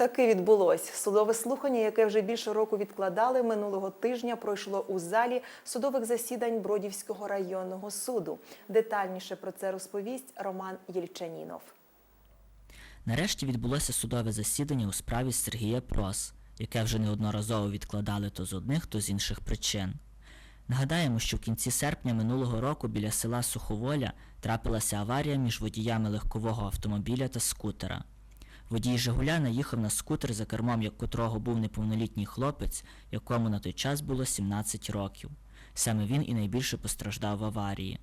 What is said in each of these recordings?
Таки відбулось судове слухання, яке вже більше року відкладали минулого тижня. Пройшло у залі судових засідань Бродівського районного суду. Детальніше про це розповість Роман Єльчанінов. Нарешті відбулося судове засідання у справі Сергія Прос, яке вже неодноразово відкладали то з одних, то з інших причин. Нагадаємо, що в кінці серпня минулого року біля села Суховоля трапилася аварія між водіями легкового автомобіля та скутера. Водій Жигуля наїхав на скутер, за кермом як котрого був неповнолітній хлопець, якому на той час було 17 років. Саме він і найбільше постраждав в аварії.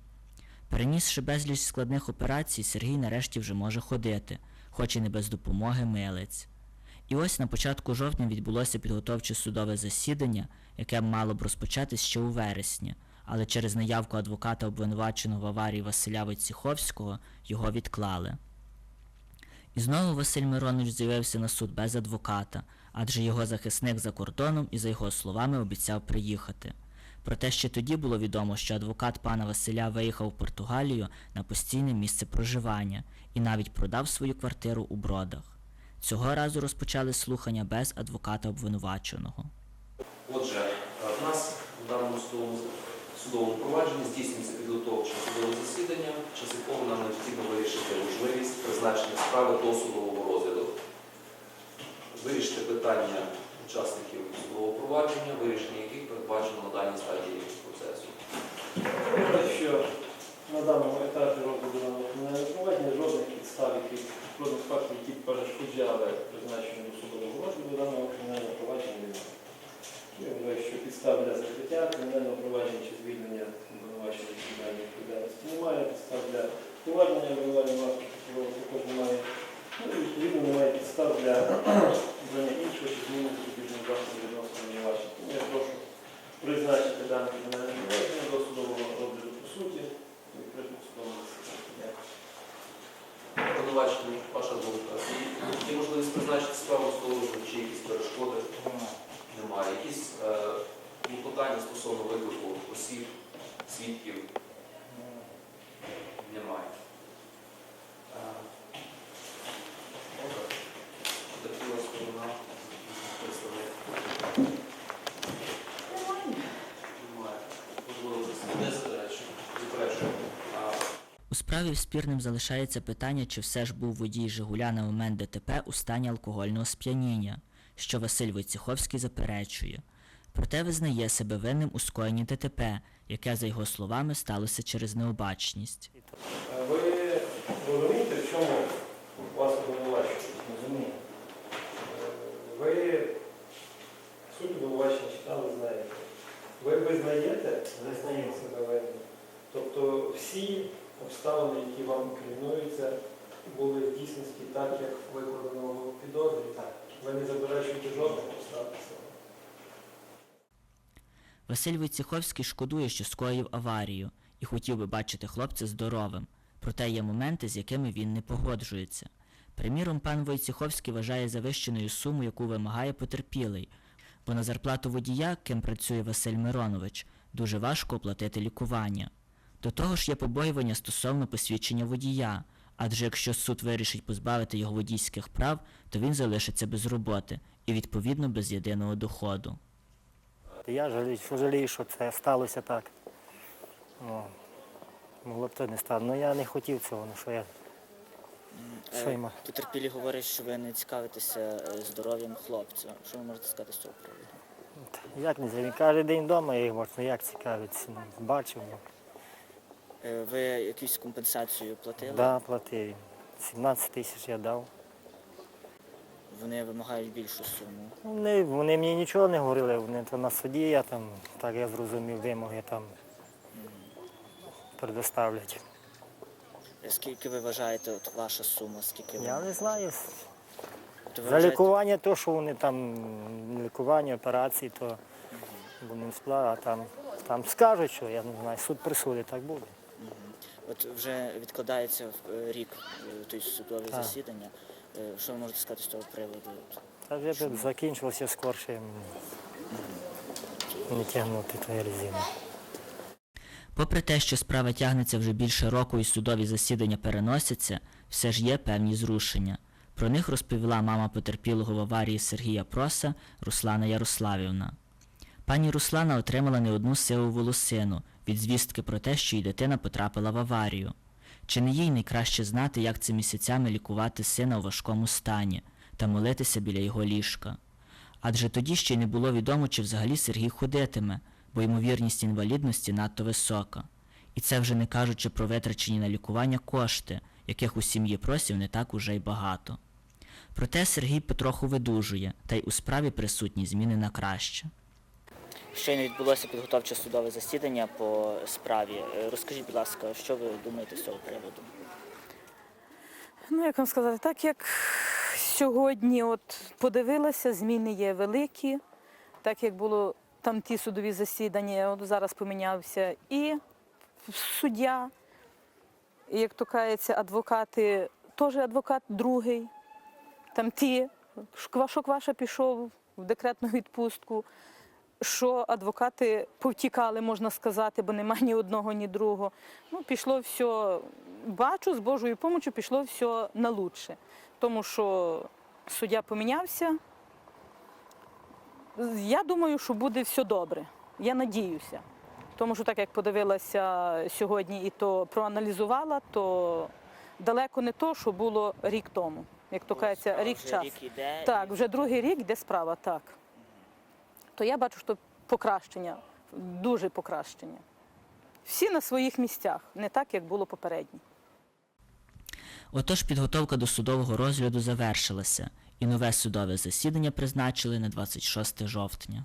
Перенісши безліч складних операцій, Сергій нарешті вже може ходити, хоч і не без допомоги милиць. І ось на початку жовтня відбулося підготовче судове засідання, яке мало б розпочатись ще у вересні, але через наявку адвоката обвинуваченого в аварії Василя Войціховського його відклали. І знову Василь Миронович з'явився на суд без адвоката, адже його захисник за кордоном і, за його словами, обіцяв приїхати. Проте ще тоді було відомо, що адвокат пана Василя виїхав в Португалію на постійне місце проживання і навіть продав свою квартиру у бродах. Цього разу розпочали слухання без адвоката обвинуваченого. Отже, в нас в даному судовому, провадженні здійснюється підготовче судове засідання, в час якого нам необхідно вирішити призначення справи до судового розгляду. Вирішити питання учасників судового провадження, вирішення яких передбачено на даній стадії процесу. Що на даному етапі розгляду кримінального провадження жодних підстав, жодних фактів, які перешкоджали призначенню судового розгляду даного кримінального провадження немає. Я що підстав для закриття кримінального провадження чи звільнення обвинувачення кримінальної відповідальності немає, підстав для повернення обвинувального акту також немає. Ну, і відповідно немає підстав для обрання іншого чи зміни запобіжного заходу відносно обвинувачення. Тому я прошу призначити дане кримінальне провадження до судового розгляду по суті у відкритому. Дякую. Обвинувачення, ваша думка. Є можливість призначити справу розгляду чи якісь перешкоди? Немає. Якісь е, клопотання стосовно виклику осіб, свідків? Немає. Е, Добре. Потерпіла сторона, представник. Немає. Можливо, не заперечую. Заперечую. А, У справі спірним залишається питання, чи все ж був водій Жигуля на момент ДТП у стані алкогольного сп'яніння, що Василь Войціховський заперечує. Проте визнає себе винним у скоєнні ДТП, яке, за його словами, сталося через необачність. Ви розумієте, в чому вас обвинувачують? Розумію. Е, Ви суть обвинувачення читали, знаєте. Ви визнаєте Визнаю. себе винним. Тобто всі вам інкримінуються, були в дійсності так, як викладено в підозрі. Так. Ви не заперечуєте жодних обставин цього. Василь Войцеховський шкодує, що скоїв аварію і хотів би бачити хлопця здоровим, проте є моменти, з якими він не погоджується. Приміром, пан Войцеховський вважає завищеною суму, яку вимагає потерпілий, бо на зарплату водія, ким працює Василь Миронович, дуже важко оплатити лікування. До того ж є побоювання стосовно посвідчення водія, адже якщо суд вирішить позбавити його водійських прав, то він залишиться без роботи і відповідно без єдиного доходу. Я жалію, жалію, що це сталося так. О, могло б то не стало. Ну я не хотів цього, ну що я. Що йому? Потерпілі говорять, що ви не цікавитеся е, здоров'ям хлопця. Що ви можете сказати з цього приводу? Як не знаю, він кожен день вдома, я його ну, як цікавиться, ну, бачив. Ну. Е, Ви якусь компенсацію платили? Да, платив. 17 тисяч я дав. Вони вимагають більшу суму. Вони, вони мені нічого не говорили, вони то на суді, я там, так я зрозумів, вимоги там предоставлять. Е, Скільки ви вважаєте, от ваша сума? Скільки Я не знаю. Ви За вважаєте- лікування, то, що вони там, лікування, операції, то вони не сплава, а там, там скажуть, що я не знаю, суд присудить, так буде. От вже відкладається е, рік той судове засідання. Е, Що ви можете сказати з цього приводу? Та вже б закінчилося скорше не тягнути тої резини. Попри те, що справа тягнеться вже більше року і судові засідання переносяться, все ж є певні зрушення. Про них розповіла мама потерпілого в аварії Сергія Проса Руслана Ярославівна. Пані Руслана отримала не одну сиву волосину від звістки про те, що її дитина потрапила в аварію. Чи не їй найкраще знати, як це місяцями лікувати сина у важкому стані та молитися біля його ліжка? Адже тоді ще й не було відомо, чи взагалі Сергій ходитиме, бо ймовірність інвалідності надто висока. І це вже не кажучи про витрачені на лікування кошти, яких у сім'ї просів не так уже й багато. Проте Сергій потроху видужує, та й у справі присутні зміни на краще. Щойно відбулося підготовче судове засідання по справі. Е, Розкажіть, будь ласка, що ви думаєте з цього приводу? Ну, як вам сказати, так як сьогодні от подивилася, зміни є великі, так як було там ті судові засідання, от зараз помінявся і суддя, як то кажеться, адвокати, теж адвокат другий, там ті, Шкваша пішов в декретну відпустку, що адвокати повтікали, можна сказати, бо немає ні одного, ні другого. Ну, пішло все, бачу, з Божою допомогою пішло все на лучше. Тому що суддя помінявся. Я думаю, що буде все добре. Я надіюся. Тому що так як подивилася сьогодні і то проаналізувала, то далеко не то, що було рік тому. Як то кажеться, рік час. іде. Так, вже другий рік йде справа, так. То я бачу, що покращення, дуже покращення. Всі на своїх місцях, не так, як було попередньо. Отож, підготовка до судового розгляду завершилася, і нове судове засідання призначили на 26 жовтня.